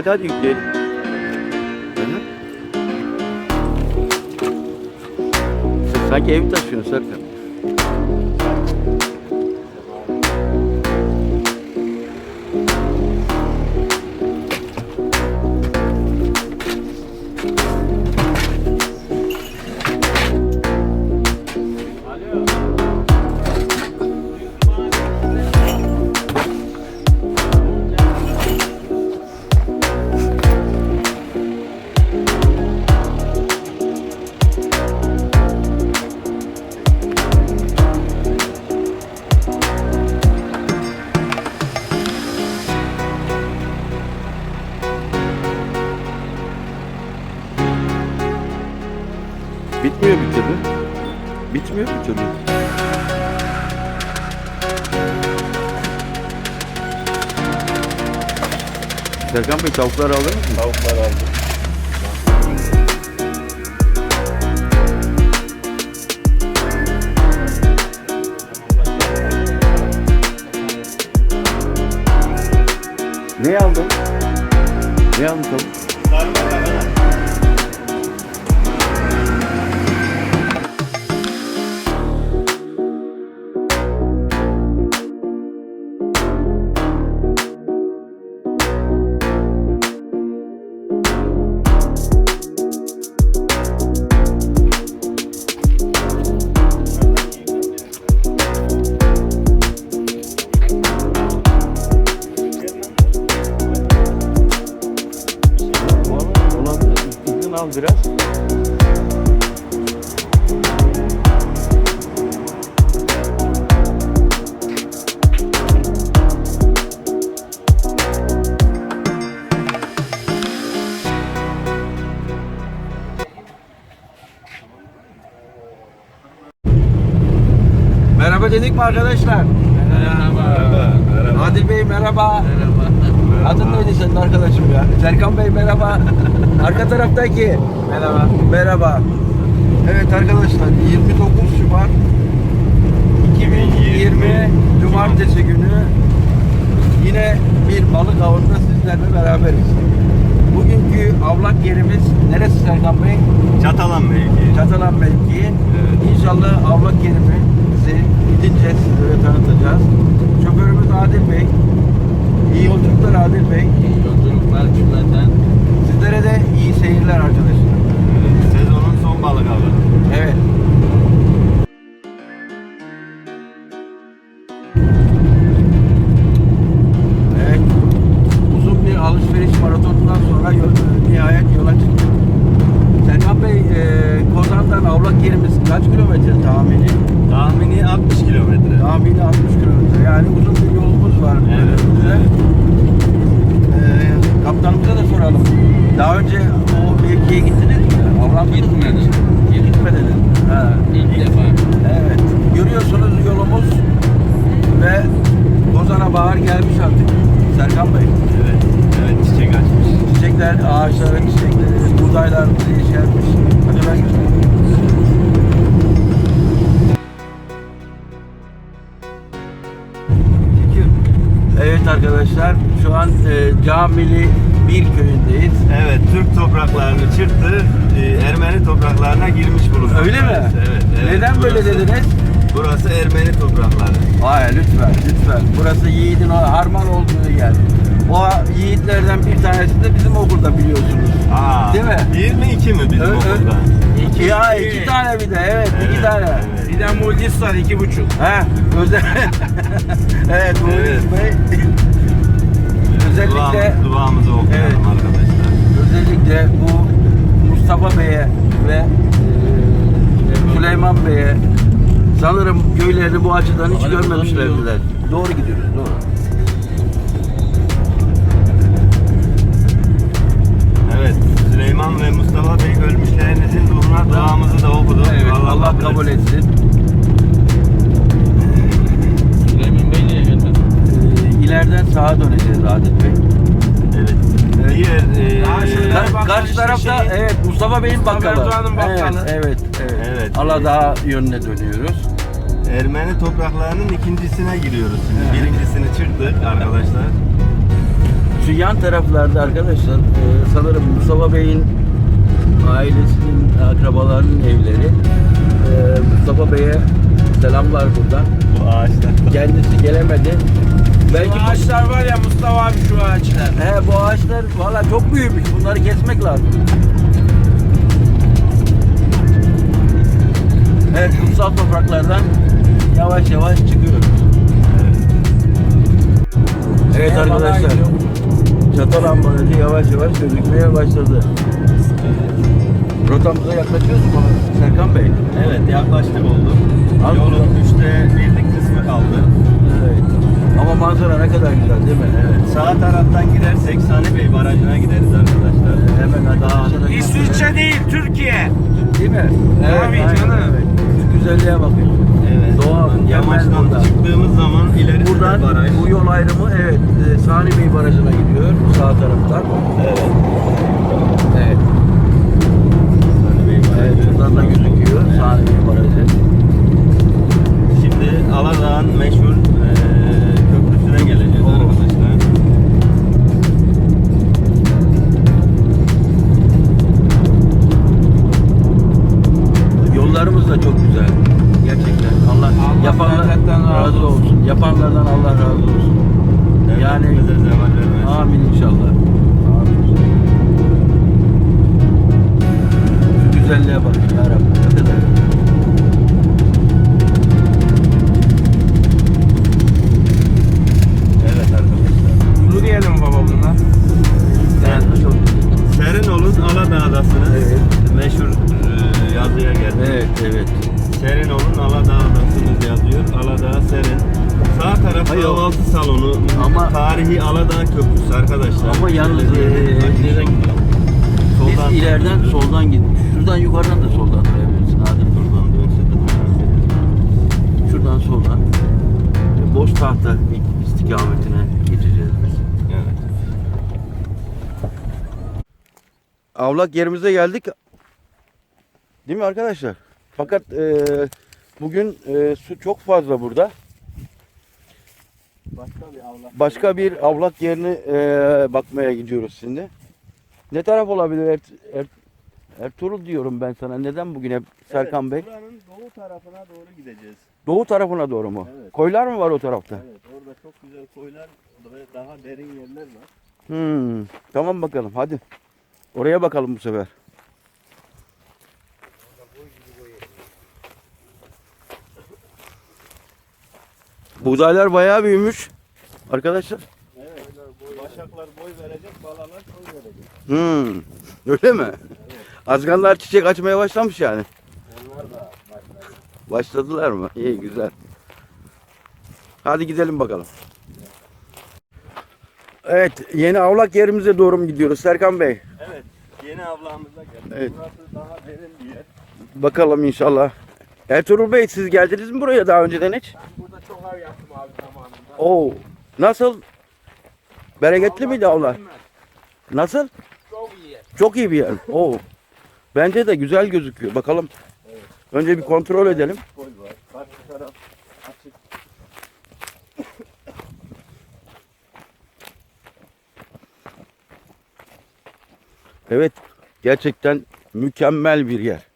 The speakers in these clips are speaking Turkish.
Hadi hadi yükleyelim. Sanki evi taşıyorsun Serkan. Serkan Bey tavukları alır mısın? Tavuklar aldım. Ne aldın? Ne aldın tavuk? Olan dedik mi arkadaşlar? Merhaba. Merhaba. Adil Bey merhaba. Adın neydi senin arkadaşım ya? Serkan Bey merhaba. Arka taraftaki. Merhaba. Merhaba. Evet arkadaşlar 29 Şubat 2020 Cumartesi günü yine bir balık avında sizlerle beraberiz. Bugünkü avlak yerimiz neresi Serkan Bey? Çatalan mevki. Çatalan mevkii. Evet. İnşallah avlak yerimizi gidince sizlere tanıtacağız. Şoförümüz Adil Bey. İyi yolculuklar Adil Bey. İyi yolculuklar cümleten. Sizlere de iyi seyirler arkadaşlar. Sezonun son balık avı. Evet. Evet. Ha. İlk defa. Evet. Görüyorsunuz yolumuz ve Kozan'a bahar gelmiş artık. Serkan Bey. Evet. Evet çiçek açmış. Çiçekler, ağaçların çiçekleri, buğdaylar yeşermiş. Hadi ben göstereyim. Evet arkadaşlar şu an e, Camili bir köyündeyiz. Evet Türk topraklarını çırptı. e, Ermeni topraklarına girmiş bulunmakta. Öyle mi? Evet. evet. Neden böyle Burası- dediniz? Burası Ermeni toprakları. Hayır lütfen lütfen. Burası Yiğit'in o harman olduğu yer. O Yiğitlerden bir tanesi de bizim okulda biliyorsunuz. Aa, Değil mi? Bir mi iki mi bizim Ö- ö- okulda? İki, ya iki tane bir de evet, iki Evet, tane. evet. Bir de Mucizistan iki buçuk. He özel. evet bu Evet. Bey. Özellikle Duamız, duamızı okuyalım Evet. arkadaşlar. özellikle bu Mustafa Bey'e ve e, Süleyman Bey'e sanırım köylerini bu açıdan hiç görmemişlerdiler. Doğru gidiyoruz doğru. Evet, Süleyman ve Mustafa Bey ölmüşlerinizin ruhuna duamızı da okuduk. Evet, Allah kabul etsin. Süleyman Ee, ileriden sağa döneceğiz Adil Bey. Evet. Evet. Diğer e, Daha şöyle karşı işte tarafta şey- evet Mustafa Bey'in Mustafa bakkalı. Erdoğan'ın bakkalı. Evet, evet, evet. Evet. Aladağ yönüne dönüyoruz. Şu yan taraflarda arkadaşlar e, sanırım Mustafa Bey'in ailesinin, akrabalarının evleri. E, Mustafa Bey'e selamlar buradan. Bu ağaçlar. Kendisi gelemedi. Belki bu- ağaçlar var ya Mustafa abi şu ağaçlar. He bu ağaçlar valla çok büyümüş. Bunları kesmek lazım. Evet kutsal topraklardan yavaş yavaş çıkıyoruz. Evet arkadaşlar. Çatal ambalajı yavaş yavaş gözükmeye başladı. Rotamıza yaklaşıyoruz mu Serkan Bey? Evet yaklaştık olduk. Az Yolun burada. üçte birlik kısmı kaldı. Evet. Ama manzara ne kadar güzel değil mi? Evet. Sağ taraftan gidersek Sani Bey Barajı'na gideriz arkadaşlar. Hemen arkadaşlar. İsviçre değil Türkiye. Değil mi? Tabii aynen, canım. Evet. Şu güzelliğe bakın. Evet. Doğa Yamaçtan çıktığımız zaman ilerisi de Buradan baraj. bu yol ayrımı evet e, Sani Bey Barajı'na gidiyor sağ taraftan. Evet. Evet. Evet. Serin olun Aladağ'dasınız yazıyor. Aladağ serin. Sağ taraf Hayır. kahvaltı salonu. Ama- tarihi Aladağ köprüsü arkadaşlar. Ama yalnız, açılışa gidiyor. Soldan Biz ileriden soldan git. Şuradan yukarıdan da soldan dönebilirsin. Hadi Buradan dönse de. Şuradan soldan. E, Boş tahta istikametine geçeceğiz biz. Evet. Avlak yerimize geldik. Değil mi arkadaşlar? Fakat e, bugün e, su çok fazla burada. Başka bir avlak. Başka bir avlak yerine e, bakmaya gidiyoruz şimdi. Ne taraf olabilir Er, Er- Ertuğrul diyorum ben sana. Neden bugün hep Serkan Bey? Buranın doğu tarafına doğru gideceğiz. Doğu tarafına doğru mu? Evet. Koylar mı var o tarafta? Evet, orada çok güzel koylar ve daha derin yerler var. Hmm, tamam bakalım hadi. Oraya bakalım bu sefer. Buğdaylar bayağı büyümüş. Arkadaşlar. Evet. Başaklar boy verecek, balalar koy verecek. Hmm, öyle mi? Azganlar çiçek açmaya başlamış yani. Onlar da Başladılar mı? İyi güzel. Hadi gidelim bakalım. Evet, yeni avlak yerimize doğru mu gidiyoruz Serkan Bey? Evet, yeni avlamıza geldik. Evet. Burası daha derin bir yer. Bakalım inşallah. Ertuğrul Bey siz geldiniz mi buraya daha önceden hiç? Burada çok av yaptım abi zamanında. Oo. Nasıl? Bereketli miydi avlar? Nasıl? Çok iyi. Çok iyi bir yer. Oo. Bence de güzel gözüküyor. Bakalım. Önce bir kontrol edelim. Koy var. Karşı taraf açık. Evet. Gerçekten mükemmel bir yer.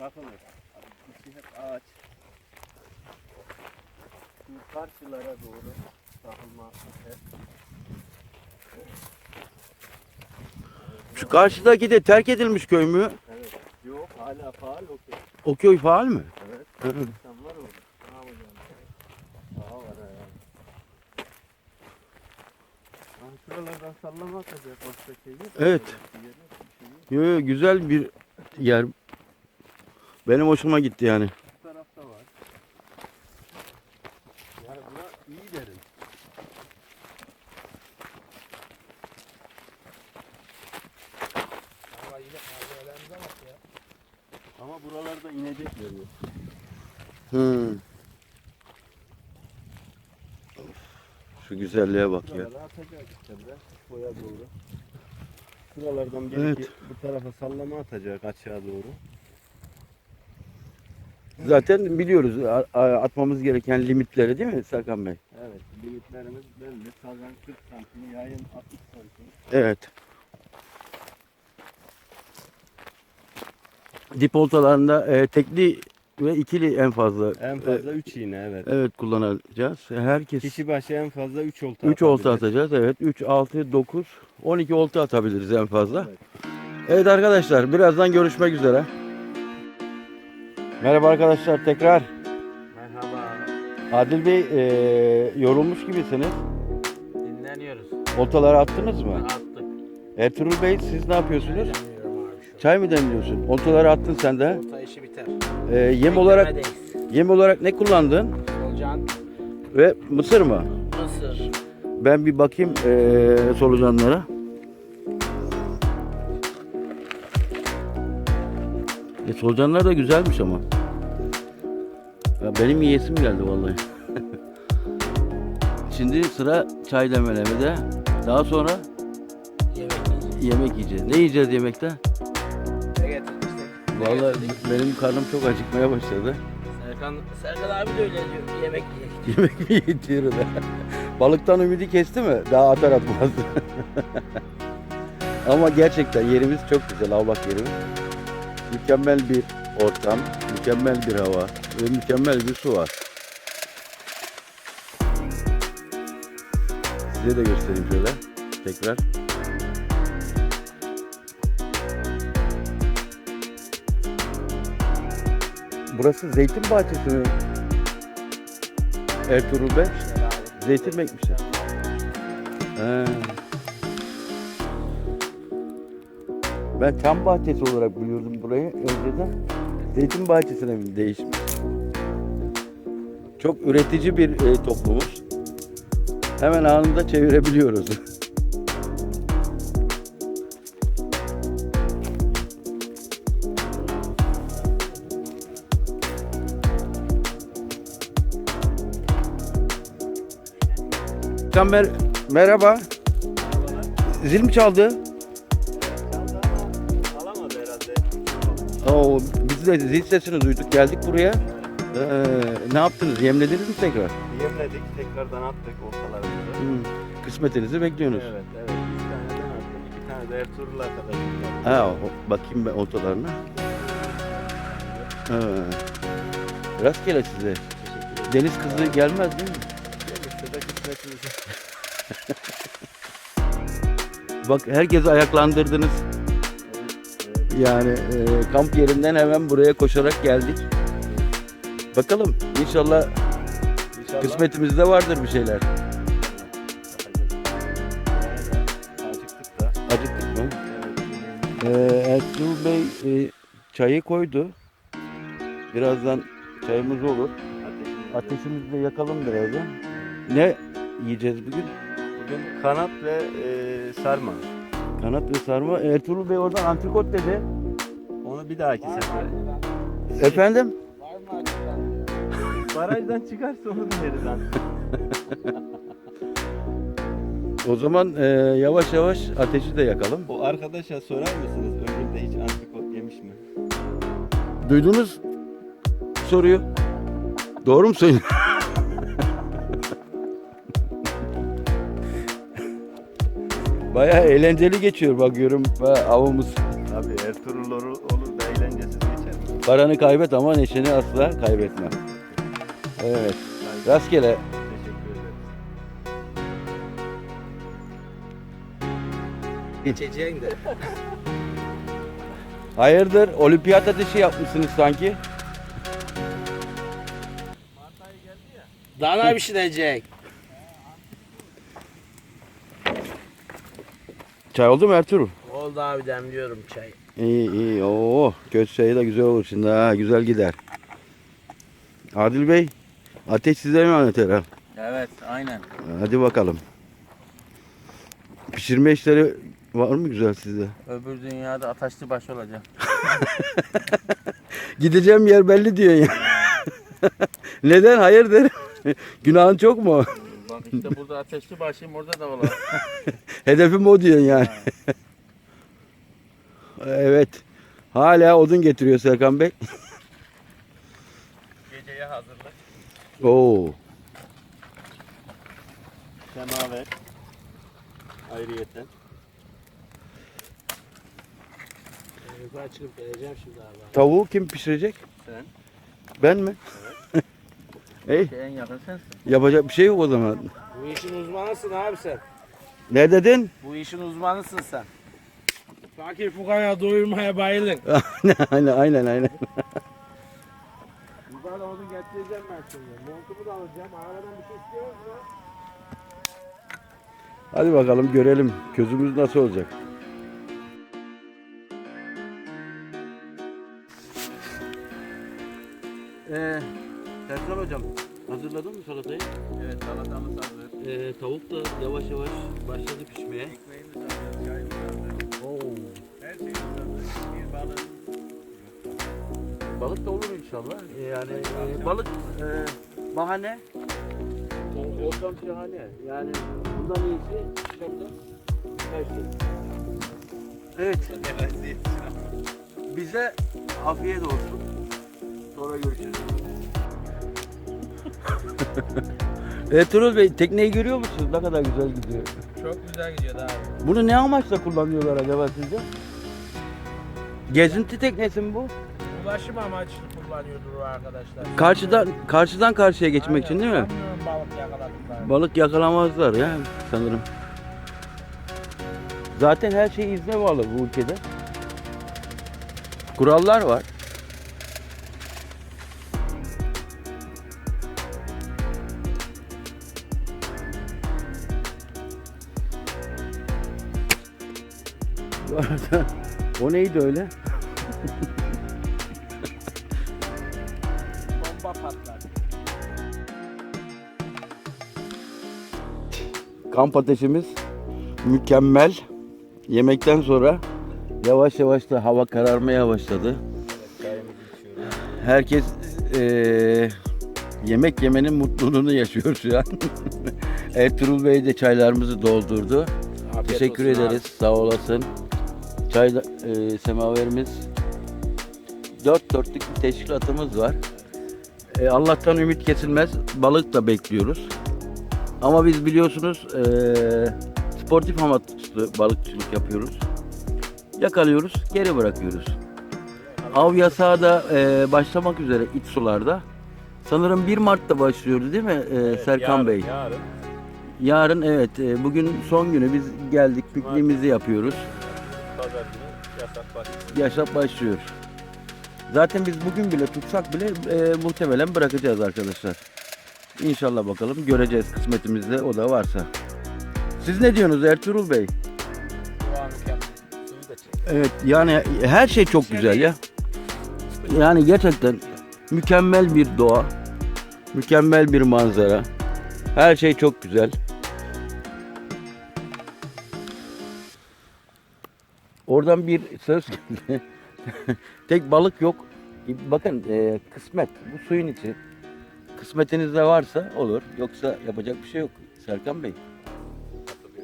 Takılır. İçi hep ağaç. Şimdi karşılara doğru takılma. Şu karşıdaki de terk edilmiş köy mü? Evet. Yok, hala faal okey. O köy faal mi? Evet. Hı. İnsan var orada. Ne yapacağım? Daha var ha. Lan şuralardan sallama atacak başka şey yok. Evet. Bir yer yok, bir şey yok. Yo, yo, güzel bir yer. Benim hoşuma gitti yani. Bu tarafta var. Yani bura iyi derim. Ama yine malzemelerimize bak ya. Ama buralarda inecek yer yok. Hmm. Şu güzelliğe bak ya. Buralara atacak işte biraz koya doğru. şuralardan bir Evet. bu tarafa sallama atacak aşağı doğru. Zaten biliyoruz atmamız gereken limitleri değil mi Serkan Bey? Evet, limitlerimiz belli. Sazan 40 santim, yayın 60 santim. Evet. Dip oltalarında e, tekli ve ikili en fazla. En fazla 3 iğne evet. Evet kullanacağız. Herkes Kişi başı en fazla 3 olta 3 olta atacağız. Evet 3, 6, 9, 12 olta atabiliriz en fazla. Evet. Evet arkadaşlar birazdan görüşmek üzere. Merhaba arkadaşlar tekrar. Merhaba. Adil Bey e, yorulmuş gibisiniz. Dinleniyoruz. Oltaları attınız mı? Attık. Ertuğrul Bey siz ne yapıyorsunuz? Çay mı demliyorsun? Oltaları attın sen de. an. Orta işi biter. E, yem olarak yem olarak ne kullandın? Solucan, Ve mısır mı? mısır. Ben bir bakayım e, solucanlara. E, solucanlar da güzelmiş ama. Ya benim yiyesim geldi vallahi. Şimdi sıra çay demlemede. Daha sonra Yemek yiyeceğiz. yemek yiyeceğiz. Ne yiyeceğiz yemekte? Ne? Vallahi benim karnım çok acıkmaya başladı. Serkan, Serkan abi de öyle diyor. Yemek yiyecek. Yemek mi da? Balıktan ümidi kesti mi? Daha atar atmaz. Ama gerçekten yerimiz çok güzel, avlak yerimiz. Mükemmel bir ortam, mükemmel bir hava ve mükemmel bir su var. Size de göstereyim şöyle tekrar. Burası zeytin bahçesi mi? Ertuğrul Bey. Zeytin mi ekmişler? He. Ben çam bahçesi olarak biliyordum burayı önceden. Zeytin bahçesine mi değişmiş? Çok üretici bir e, toplumuz. Hemen anında çevirebiliyoruz. Çamber merhaba. Zil mi çaldı? Oo, biz de zil sesini duyduk geldik buraya. Ee, ne yaptınız? Yemlediniz mi tekrar? Yemledik, tekrardan attık oltalarımızı. Hmm, Kısmetinizi bekliyorsunuz. Evet, evet. Bir tane ben attım, iki tane de Ertuğrul arkadaşım var. Ha, o- bakayım ben ortalarına. Ha. Rastgele size. Deniz kızı gelmez değil mi? Gelirse de kısmetimizi. Bak herkesi ayaklandırdınız. Yani e, kamp yerinden hemen buraya koşarak geldik. Bakalım inşallah İnşallah. kısmetimizde vardır bir şeyler. Acıktık da. Acıktık mı? Ee, Ertuğrul Bey e, çayı koydu. Birazdan çayımız olur. Ateşimizi de yakalım birazdan. Ne yiyeceğiz bugün? Bugün kanat ve e, sarma. Kanat ve sarma. Ertuğrul Bey oradan antrikot dedi. Onu bir dahaki sefere. Efendim? Var mı açıklan? Barajdan çıkarsa onu da yeriz artık. O zaman e, yavaş yavaş ateşi de yakalım. O arkadaşa sorar mısınız ömründe hiç antrikot yemiş mi? Duydunuz soruyu. Doğru mu söylüyor? Bayağı eğlenceli geçiyor bakıyorum avımız. Abi Ertuğrul olur, olur da eğlencesiz geçer. Paranı kaybet ama neşeni asla kaybetme. Evet. Rastgele. Teşekkür ederim. İçeceğin de. Hayırdır? Olimpiyat ateşi yapmışsınız sanki. Dana pişirecek. Çay oldu mu Ertuğrul? Oldu abi demliyorum çayı. İyi iyi. Oo, köz çayı da güzel olur şimdi ha. Güzel gider. Adil Bey, ateş size emanet herhalde. Evet aynen. Hadi bakalım. Pişirme işleri var mı güzel sizde? Öbür dünyada ataşlı baş olacak. Gideceğim yer belli diyor ya. Neden? Hayırdır? Günahın çok mu? Bak işte burada ateşli başıyım orada da olur. Hedefim o diyorsun yani. Evet. Hala odun getiriyor Serkan Bey. Geceye hazırlık. Oo. Semaver. Ayrıyeten. Yukarı çıkıp geleceğim şimdi abi. Tavuğu kim pişirecek? Sen. Ben mi? Ey, En yakın sensin. yapacak bir şey yok o zaman. Bu işin uzmanısın abi sen. Ne dedin? Bu işin uzmanısın sen. Fakir fukara doyurmaya bayılın. aynen aynen aynen. Yukarıda onu getireceğim ben şimdi. Montumu da alacağım. Arabadan bir şey istiyor musun? Hadi bakalım görelim közümüz nasıl olacak. Serkan hocam hazırladın mı salatayı? Evet salatamız hazır. Ee, tavuk da yavaş yavaş başladı pişmeye. Ekmeğimiz hazır. Çayımız hazır. Oo. Her şeyimiz hazır. Bir balık. Balık da olur inşallah. Ee, yani e, balık e, bahane. O- Ortam şahane. Yani bundan iyisi dışarıda her şey. Evet. Bize afiyet olsun. Sonra görüşürüz. Ertuğrul Bey tekneyi görüyor musunuz? Ne kadar güzel gidiyor. Çok güzel gidiyor abi. Bunu ne amaçla kullanıyorlar acaba sizce? Gezinti teknesi mi bu? Ulaşım amaçlı kullanıyordur o arkadaşlar. Karşıdan karşıdan karşıya geçmek için değil mi? Sanmıyorum balık yakaladıklarını. Balık yakalamazlar ya sanırım. Zaten her şey izne bağlı bu ülkede. Kurallar var. O neydi öyle? Bomba patlar. Kamp ateşimiz mükemmel. Yemekten sonra yavaş yavaş da hava kararmaya başladı. Herkes eee, yemek yemenin mutluluğunu yaşıyor şu an. Ertuğrul Bey de çaylarımızı doldurdu. Teşekkür ederiz. Sağ olasın. Çay eee semaverimiz dört dörtlük bir teşkilatımız var. E, Allah'tan ümit kesilmez. Balık da bekliyoruz. Ama biz biliyorsunuz eee sportif amaçlı balıkçılık yapıyoruz. Yakalıyoruz, geri bırakıyoruz. Av yasağı da eee, başlamak üzere iç sularda. Sanırım 1 Mart'ta başlıyordu değil mi eee, Serkan yarın, Bey? Yarın. Yarın evet eee, bugün son günü biz geldik pikniğimizi yapıyoruz. Yasak başlıyor. Zaten biz bugün bile tutsak bile eee, muhtemelen bırakacağız arkadaşlar. İnşallah bakalım göreceğiz kısmetimizde o da varsa. Siz ne diyorsunuz Ertuğrul Bey? Evet yani her şey çok güzel ya. Yani gerçekten mükemmel bir doğa, mükemmel bir manzara. Her şey çok güzel. Oradan bir söz geldi. Tek balık yok. Bakın e, kısmet bu suyun içi. Kısmetinizde varsa olur. Yoksa yapacak bir şey yok Serkan Bey.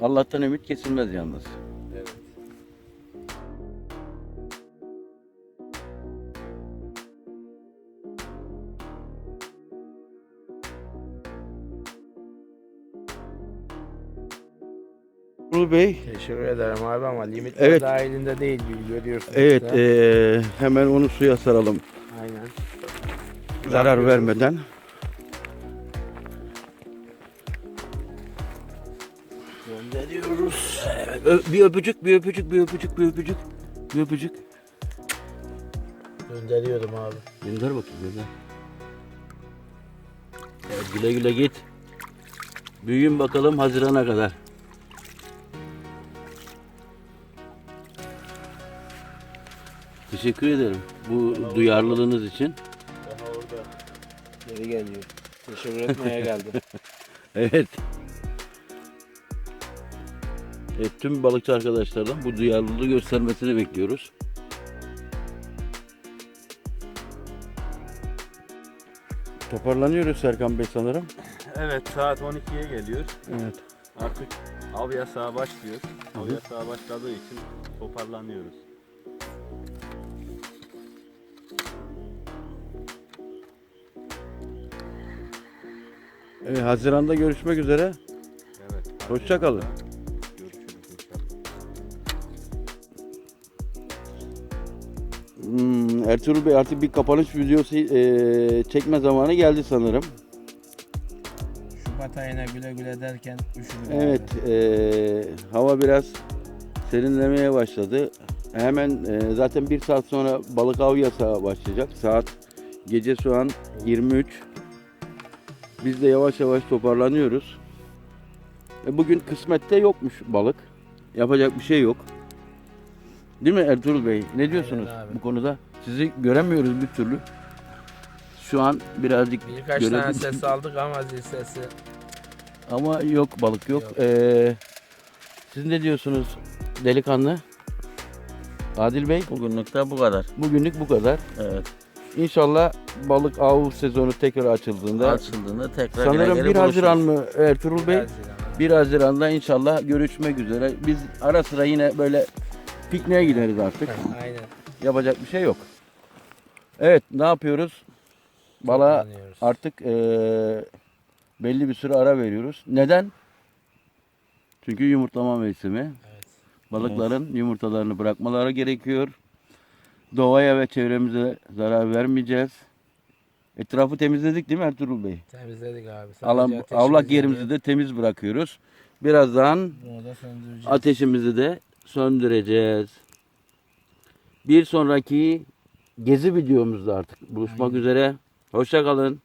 Allah'tan ümit kesilmez yalnız. Ertuğrul Bey Teşekkür ederim abi ama limit Evet. dahilinde değil görüyorsunuz. Evet, eee, hemen onu suya saralım Aynen. zarar vermeden. Gönderiyoruz. Ö- bir öpücük, bir öpücük, bir öpücük, bir öpücük, bir öpücük. Gönderiyordum abi. Gönder bakayım, gönder. Evet, güle güle git. Büyüyün bakalım Haziran'a kadar. Teşekkür ederim bu duyarlılığınız için. Daha orada Geri geliyor. Teşekkür etmeye geldi. Evet. Evet, tüm balıkçı arkadaşlardan bu duyarlılığı göstermesini bekliyoruz. Toparlanıyoruz Serkan Bey sanırım. Evet saat 12'ye geliyor. Evet. Artık av yasağı başlıyor. Av yasağı başladığı için toparlanıyoruz. E, Haziran'da görüşmek üzere. Evet. Hoşça kalın. Hmm, Ertuğrul Bey artık bir kapanış videosu e, çekme zamanı geldi sanırım. Şubat ayına güle güle derken üşüdük. Evet, e, hava biraz serinlemeye başladı. Hemen e, zaten bir saat sonra balık av yasağı başlayacak. Saat gece şu an 23. Biz de yavaş yavaş toparlanıyoruz. E, bugün kısmette yokmuş balık. Yapacak bir şey yok. Değil mi Ertuğrul Bey? Ne diyorsunuz abi. bu konuda? Sizi göremiyoruz bir türlü. Şu an birazcık Birkaç görelim. tane ses aldık ama zil sesi. Ama yok balık yok. Yok. Ee, siz ne diyorsunuz delikanlı? Adil Bey? Bugünlük de bu kadar. Bugünlük bu kadar. Evet. İnşallah balık av sezonu tekrar açıldığında Açıldığında tekrar sanırım gene 1 geri Haziran buluşuruz. mı Ertuğrul Bey? Haziran. 1 Haziran'da inşallah görüşmek üzere. Biz ara sıra yine böyle pikniğe gideriz artık. Aynen. Yapacak bir şey yok. Evet ne yapıyoruz? Balığa Toplanıyoruz. artık eee, belli bir süre ara veriyoruz. Neden? Çünkü yumurtlama mevsimi. Evet. Balıkların yumurtalarını bırakmaları gerekiyor. Doğaya ve çevremize zarar vermeyeceğiz. Etrafı temizledik değil mi Ertuğrul Bey? Temizledik abi. Sadece Alan, avlak yerimizi de temiz bırakıyoruz. Birazdan ateşimizi de söndüreceğiz. Bir sonraki gezi videomuzda artık buluşmak üzere. Hoşça kalın.